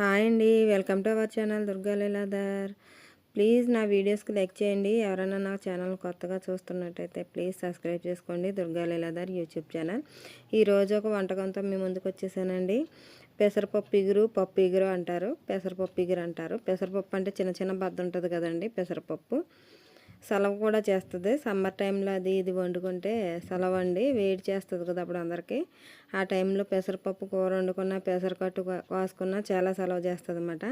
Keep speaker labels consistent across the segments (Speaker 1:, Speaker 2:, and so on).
Speaker 1: Hi అండి. Welcome to our channel Durga Leeladhar. Please నా వీడియోస్కి లైక్ చేయండి. ఎవరైనా నా ఛానల్ కొత్తగా చూస్తున్నట్టయితే ప్లీజ్ సబ్స్క్రైబ్ చేసుకోండి. Durga Leeladhar YouTube channel. ఈరోజు ఒక వంటకంతో మీ ముందుకు వచ్చేసానండి. పెసరపప్పు ఇగురు పప్పు ఇగురు అంటారు. పెసరపప్పు ఇగురు అంటారు. పెసరపప్పు అంటే చిన్న చిన్న బద్ద ఉంటుంది కదండి పెసరపప్పు. సెలవు కూడా చేస్తుంది. సమ్మర్ టైంలో అది ఇది వండుకుంటే సెలవు అండి వేడి చేస్తుంది కదా అప్పుడు అందరికీ. ఆ టైంలో పెసరపప్పు కూర వండుకున్న పెసరకట్టు వాసుకున్న చాలా సెలవు చేస్తుంది అనమాట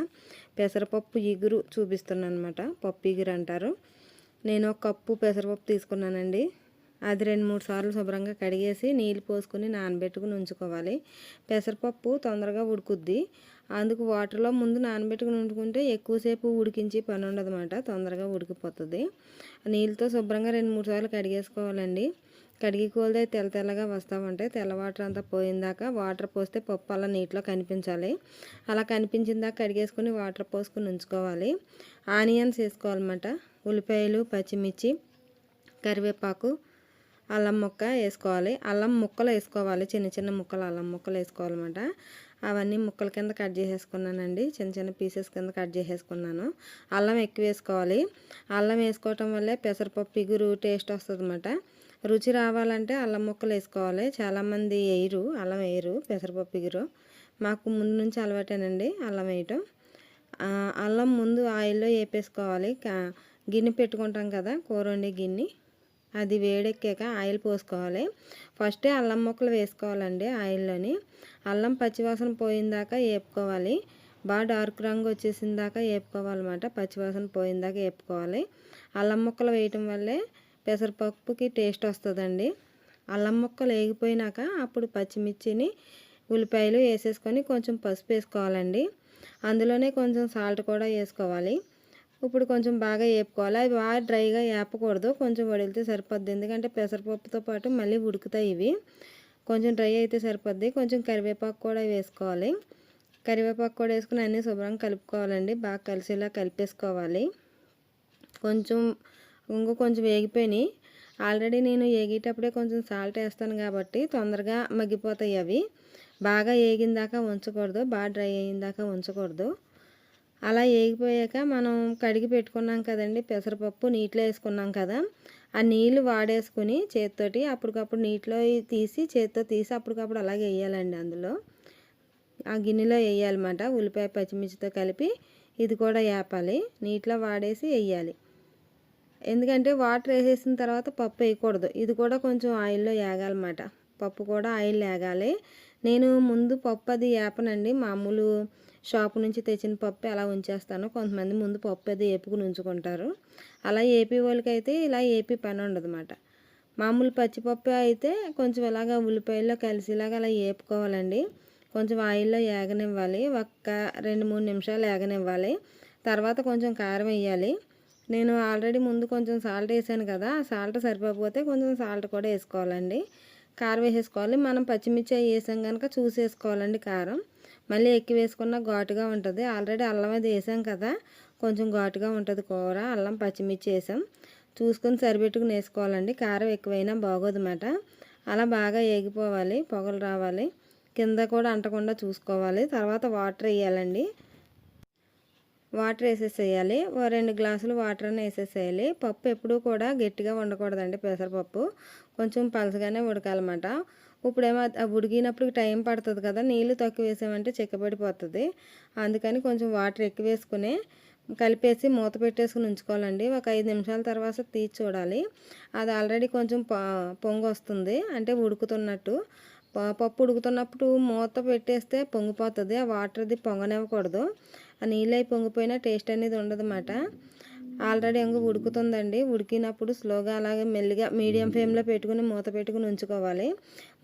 Speaker 1: పెసరపప్పు ఇగురు చూపిస్తున్నాను అనమాట పప్పు ఇగురు అంటారు నేను ఒక కప్పు పెసరపప్పు తీసుకున్నానండి. అది రెండు మూడు సార్లు శుభ్రంగా కడిగేసి నీళ్ళు పోసుకొని నానబెట్టుకుని ఉంచుకోవాలి. పెసరపప్పు తొందరగా ఉడుకుద్ది. అందుకు వాటర్లో ముందు నానబెట్టుకుని ఉంచుకుంటే ఎక్కువసేపు ఉడికించి పని ఉండదన్నమాట. తొందరగా ఉడికిపోతుంది. నీళ్ళతో శుభ్రంగా రెండు మూడు సార్లు కడిగేసుకోవాలండి. కడిగి కోల్దే తెల్ల తెల్లగా వస్తూ ఉంటాయి తెల్ల వాటర్ అంతా పోయిందాక వాటర్ పోస్తే పప్పు అలా నీటిలో కనిపించాలి. అలా కనిపించిందాక కడిగేసుకుని కడిగేసుకొని వాటర్ పోసుకుని ఉంచుకోవాలి. ఆనియన్స్ వేసుకోవాలన్నమాట. ఉల్లిపాయలు పచ్చిమిర్చి కరివేపాకు అల్లం ముక్క వేసుకోవాలి. అల్లం ముక్కలు వేసుకోవాలి. చిన్న చిన్న ముక్కలు అల్లం ముక్కలు వేసుకోవాలన్నమాట. అవన్నీ ముక్కల కింద కట్ చేసేసుకున్నానండి. చిన్న చిన్న పీసెస్ కింద కట్ చేసేసుకున్నాను. అల్లం ఎక్కువ వేసుకోవాలి. అల్లం వేసుకోవటం వల్లే పెసరపప్పు ఇగురు టేస్ట్ వస్తుంది అన్నమాట రుచి రావాలంటే అల్లం ముక్కలు వేసుకోవాలి. చాలామంది వేయరు అల్లం వేయరు పెసరపప్పు ఇగురు. మాకు ముందు నుంచి అలవాటేనండి అల్లం వేయటం. అల్లం ముందు ఆయిల్లో వేపేసుకోవాలి. గిన్నె పెట్టుకుంటాం కదా కూర వండే గిన్నె. అది వేడెక్కాక ఆయిల్ పోసుకోవాలి. ఫస్టే అల్లం ముక్కలు వేసుకోవాలండి ఆయిల్లోని. అల్లం పచ్చివాసన పోయిందాక వేపుకోవాలి బాగా డార్క్ రంగు వచ్చేసిన దాకా వేపుకోవాలన్నమాట పచ్చివాసన పోయిందాక వేపుకోవాలి అల్లం ముక్కలు వేయటం వల్లే పెసరపప్పుకి టేస్ట్ వస్తుందండి. అల్లం ముక్కలు వేగిపోయినాక అప్పుడు పచ్చిమిర్చిని ఉల్లిపాయలు వేసేసుకొని కొంచెం పసుపు వేసుకోవాలండి. అందులోనే కొంచెం సాల్ట్ కూడా వేసుకోవాలి. ఇప్పుడు కొంచెం బాగా వేపుకోవాలి అవి బాగా డ్రైగా వేపకూడదు కొంచెం వడిలితే సరిపోద్ది. ఎందుకంటే పెసరపప్పుతో పాటు మళ్ళీ ఉడుకుతాయి ఇవి. కొంచెం డ్రై అయితే సరిపోద్ది. కొంచెం కరివేపాకు కూడా వేసుకోవాలి. కరివేపాకు కూడా వేసుకుని అన్నీ శుభ్రంగా కలుపుకోవాలండి. బాగా కలిసేలా కలిపేసుకోవాలి. కొంచెం ఇంకో కొంచెం వేగిపోయినాయి. ఆల్రెడీ నేను వేగేటప్పుడే కొంచెం సాల్ట్ వేస్తాను కాబట్టి తొందరగా మగ్గిపోతాయి అవి. బాగా వేగిన దాకా ఉంచకూడదు. బాగా డ్రై అయిన దాకా ఉంచకూడదు. అలా వేగిపోయాక మనం కడిగి పెట్టుకున్నాం కదండి పెసరపప్పు నీటిలో వేసుకున్నాం కదా ఆ నీళ్ళు వాడేసుకుని చేతితోటి అప్పటికప్పుడు నీటిలో తీసి చేతితో తీసి అప్పటికప్పుడు అలాగే వేయాలండి అందులో. ఆ గిన్నెలో వేయాలన్నమాట ఉల్లిపాయ పచ్చిమిర్చితో కలిపి ఇది కూడా వేపాలి నీటిలో వాడేసి వేయాలి. ఎందుకంటే వాటర్ వేసేసిన తర్వాత పప్పు వేయకూడదు ఇది కూడా కొంచెం ఆయిల్లో వేగాలన్నమాట. పప్పు కూడా ఆయిల్ వేగాలి. నేను ముందు పప్పు అది వేపనండి మామూలు షాపు నుంచి తెచ్చిన పప్పు అలా ఉంచేస్తాను కొంతమంది ముందు పప్పు అది ఏపుకుని ఉంచుకుంటారు. అలా ఏపీ వాళ్ళకైతే ఇలా ఏపీ పని ఉండదన్నమాట. మామూలు పచ్చిపప్పు అయితే కొంచెం ఇలాగా ఉల్లిపాయల్లో కలిసిలాగా అలా వేపుకోవాలండి కొంచెం ఆయిల్లో ఏగనివ్వాలి. ఒక్క రెండు మూడు నిమిషాలు ఏగనివ్వాలి. తర్వాత కొంచెం కారం వేయాలి. నేను ఆల్రెడీ ముందు కొంచెం సాల్ట్ వేసాను కదా సాల్ట్ సరిపోకపోతే కొంచెం సాల్ట్ కూడా వేసుకోవాలండి. కారం వేసేసుకోవాలి. మనం పచ్చిమిర్చి వేసాం కనుక చూసేసుకోవాలండి కారం. మళ్ళీ ఎక్కువ వేసుకున్న ఘాటుగా ఉంటుంది. ఆల్రెడీ అల్లం అది వేసాం కదా కొంచెం ఘాటుగా ఉంటుంది కూర. అల్లం పచ్చిమిర్చి వేసాం. చూసుకొని సరిపెట్టుకుని వేసుకోవాలండి. కారం ఎక్కువైనా బాగోదన్నమాట. అలా బాగా ఏగిపోవాలి పొగలు రావాలి. కింద కూడా అంటకుండా చూసుకోవాలి. తర్వాత వాటర్ వేయాలండి. వాటర్ వేసేసేయాలి. ఓ రెండు గ్లాసులు వాటర్ అని వేసేసేయాలి. పప్పు ఎప్పుడూ కూడా గట్టిగా ఉండకూడదండి పెసరపప్పు. కొంచెం పలసగానే ఉడకాలన్నమాట. ఇప్పుడేమో ఉడికినప్పుడు టైం పడుతుంది కదా నీళ్ళు తక్కువ వేసామంటే చిక్కబడిపోతుంది. అందుకని కొంచెం వాటర్ ఎక్కువ వేసుకుని కలిపేసి మూత పెట్టేసుకుని ఉంచుకోవాలండి. ఒక ఐదు నిమిషాల తర్వాత తీసి చూడాలి. అది ఆల్రెడీ కొంచెం పొంగు వస్తుంది అంటే ఉడుకుతున్నట్టు. పప్పు ఉడుకుతున్నప్పుడు మూత పెట్టేస్తే పొంగిపోతుంది. ఆ వాటర్ది పొంగనివ్వకూడదు. ఆ నీళ్ళు అయి పొంగిపోయినా టేస్ట్ అనేది ఉండదు అన్నమాట ఆల్రెడీ ఇంకా ఉడుకుతుందండి. ఉడికినప్పుడు స్లోగా అలాగే మెల్లిగా మీడియం ఫ్లేమ్లో పెట్టుకుని మూత పెట్టుకుని ఉంచుకోవాలి.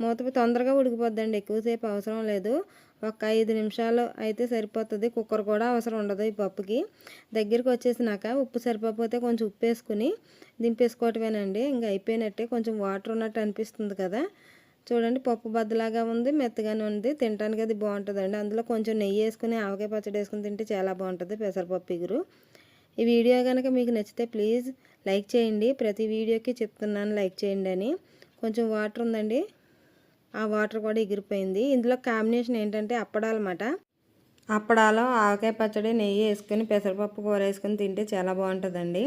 Speaker 1: మూత తొందరగా ఉడికిపోద్దండి. ఎక్కువసేపు అవసరం లేదు. ఒక ఐదు నిమిషాలు అయితే సరిపోతుంది. కుక్కర్ కూడా అవసరం ఉండదు ఈ పప్పుకి. దగ్గరికి వచ్చేసినాక ఉప్పు సరిపోతే కొంచెం ఉప్పు వేసుకుని దింపేసుకోవటమేనండి. ఇంకా అయిపోయినట్టే కొంచెం వాటర్ ఉన్నట్టు అనిపిస్తుంది కదా. చూడండి పప్పు బద్దలాగా ఉంది మెత్తగానే ఉంది. తినడానికి అది బాగుంటుందండి. అందులో కొంచెం నెయ్యి వేసుకుని ఆవకాయ పచ్చడి వేసుకుని తింటే చాలా బాగుంటుంది. పెసరపప్పు ఇగురు. ఈ వీడియో కనుక మీకు నచ్చితే ప్లీజ్ లైక్ చేయండి. ప్రతి వీడియోకి చెప్తున్నాను లైక్ చేయండి అని. కొంచెం వాటర్ ఉందండి. ఆ వాటర్ కూడా ఎగిరిపోయింది. ఇందులో కాంబినేషన్ ఏంటంటే అప్పడాలన్నమాట అప్పడాలో ఆవకాయ పచ్చడి నెయ్యి వేసుకొని పెసరపప్పు కూర వేసుకొని తింటే చాలా బాగుంటుందండి.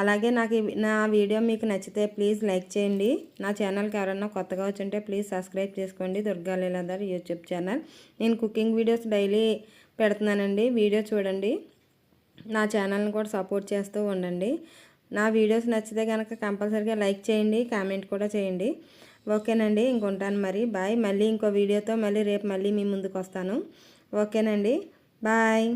Speaker 1: అలాగే నాకు నా వీడియో మీకు నచ్చితే ప్లీజ్ లైక్ చేయండి. నా ఛానల్కి ఎవరైనా కొత్తగా వచ్చుంటే ప్లీజ్ సబ్స్క్రైబ్ చేసుకోండి. Durga Leeladhar YouTube channel. నేను కుకింగ్ వీడియోస్ డైలీ పెడుతున్నానండి. వీడియో చూడండి. నా ఛానల్ని కూడా సపోర్ట్ చేస్తూ ఉండండి. నా వీడియోస్ నచ్చితే కనుక కంపల్సరీగా లైక్ చేయండి కామెంట్ కూడా చేయండి. ఓకేనండి ఇంకొంటాను మరి. బాయ్. మళ్ళీ ఇంకో వీడియోతో మళ్ళీ రేపు మళ్ళీ మీ ముందుకు వస్తాను ఓకేనండి బాయ్.